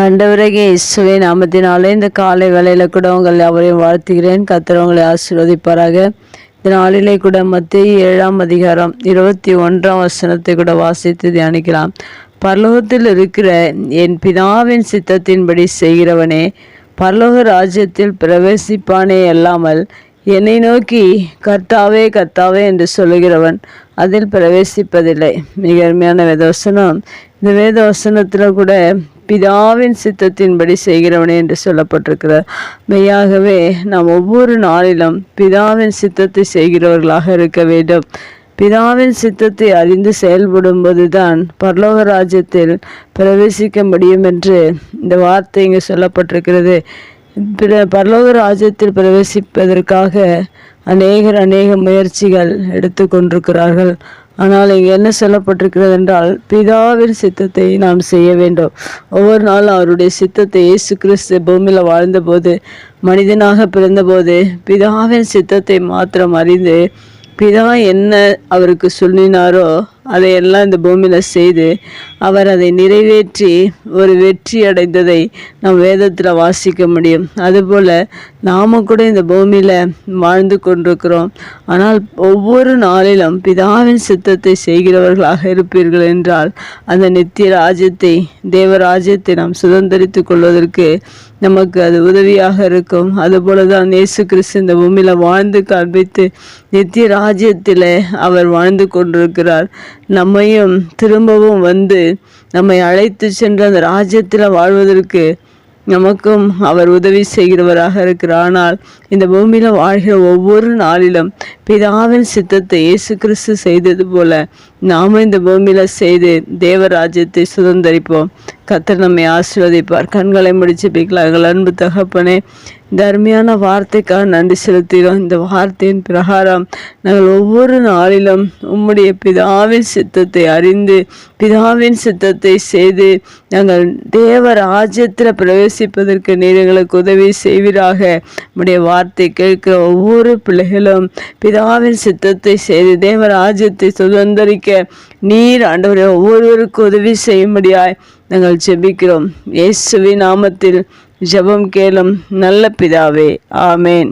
ஆண்டவரகே இயேசுவே நாமத்தினாலே இந்த காலை வேலையில் கூட உங்களை அவரையும் வாழ்த்துகிறேன். கத்திரவங்களை ஆசீர்வதிப்பாராக. இந்த நாளிலே கூட மத்திய ஏழாம் அதிகாரம் இருபத்தி ஒன்றாம் வசனத்தை கூட வாசித்து தியானிக்கலாம். பரலோகத்தில் இருக்கிற என் பிதாவின் சித்தத்தின்படி செய்கிறவனே பரலோக ராஜ்யத்தில் பிரவேசிப்பானே அல்லாமல் என்னை நோக்கி கர்த்தாவே கர்த்தாவே என்று சொல்லுகிறவன் அதில் பிரவேசிப்பதில்லை. மிக அருமையான வேதவசனம். இந்த வேதவசனத்தில் கூட பிதாவின் சித்தத்தின்படி செய்கிறவனே என்று சொல்லப்பட்டிருக்கிறார் மெய்யாகவே நாம் ஒவ்வொரு நாளிலும் பிதாவின் சித்தத்தை செய்கிறவர்களாக இருக்க வேண்டும். பிதாவின் சித்தத்தை அறிந்து செயல்படும்போது தான் பரலோக ராஜ்யத்தில் பிரவேசிக்க முடியும் என்று இந்த வார்த்தை இங்கு சொல்லப்பட்டிருக்கிறது. பிற பரலோக ராஜ்யத்தில் பிரவேசிப்பதற்காக அநேகர் அநேக முயற்சிகள் எடுத்து கொண்டிருக்கிறார்கள். ஆனால் இங்கே என்ன சொல்லப்பட்டிருக்கிறது என்றால் பிதாவின் சித்தத்தை நாம் செய்ய வேண்டும். ஒவ்வொரு நாளும் அவருடைய சித்தத்தை இயேசு கிறிஸ்து பூமியில் வாழ்ந்தபோது மனிதனாக பிறந்தபோது பிதாவின் சித்தத்தை மாத்திரம் அறிந்து பிதா என்ன அவருக்கு சொல்லினாரோ அதையெல்லாம் இந்த பூமியில் செய்து அவர் அதை நிறைவேற்றி ஒரு வெற்றி அடைந்ததை நாம் வேதத்தில் வாசிக்க முடியும். அதுபோல் நாம கூட இந்த பூமியில் வாழ்ந்து கொண்டிருக்கிறோம். ஆனால் ஒவ்வொரு நாளிலும் பிதாவின் சித்தத்தை செய்கிறவர்களாக இருப்பீர்கள் என்றால் அந்த நித்திய ராஜ்யத்தை தேவராஜ்யத்தை நாம் சுதந்திரித்து கொள்வதற்கு நமக்கு அது உதவியாக இருக்கும். அதுபோல தான் இயேசு கிறிஸ்து இந்த பூமியில் வாழ்ந்து காண்பித்து நித்திய ராஜ்யத்தில் அவர் வாழ்ந்து கொண்டிருக்கிறார். நம்மையும் திரும்பவும் வந்து நம்மை அழைத்து சென்று அந்த ராஜ்யத்தில் வாழ்வதற்கு நமக்கும் அவர் உதவி செய்கிறவராக இருக்கிறார். ஆனால் இந்த பூமியில் வாழ்கிற ஒவ்வொரு நாளிலும் பிதாவின் சித்தத்தை இயேசு கிறிஸ்து செய்தது போல நாமும் இந்த பூமியில் செய்து தேவராஜ்யத்தை சுதந்திரிப்போம். கத்தர் நம்மை ஆசீர்வதிப்பார். கண்களை முடிச்சு பிக்கலாம் எங்கள் அன்பு தகப்பனே இந்த அருமையான வார்த்தைக்காக நன்றி செலுத்துகிறோம். இந்த வார்த்தையின் பிரகாரம் நாங்கள் ஒவ்வொரு நாளிலும் உம்முடைய பிதாவின் சித்தத்தை அறிந்து பிதாவின் சித்தத்தை செய்து நாங்கள் தேவ ராஜ்யத்தில் பிரவேசிப்பதற்கு நீர் எங்களுக்கு உதவி செய்வீராக. உம்முடைய வார்த்தை கேட்கிற ஒவ்வொரு பிள்ளைகளும் பிதாவின் சித்தத்தை செய்து தேவ ராஜ்யத்தை சுதந்திரிக்க நீர் ஆண்டவரை ஒவ்வொருவருக்கும் உதவி செய்யும்படியாய் நாங்கள் ஜெபிக்கிறோம். இயேசுவின் நாமத்தில் ஜெபம் கேளும் நல்ல பிதாவே. ஆமேன்.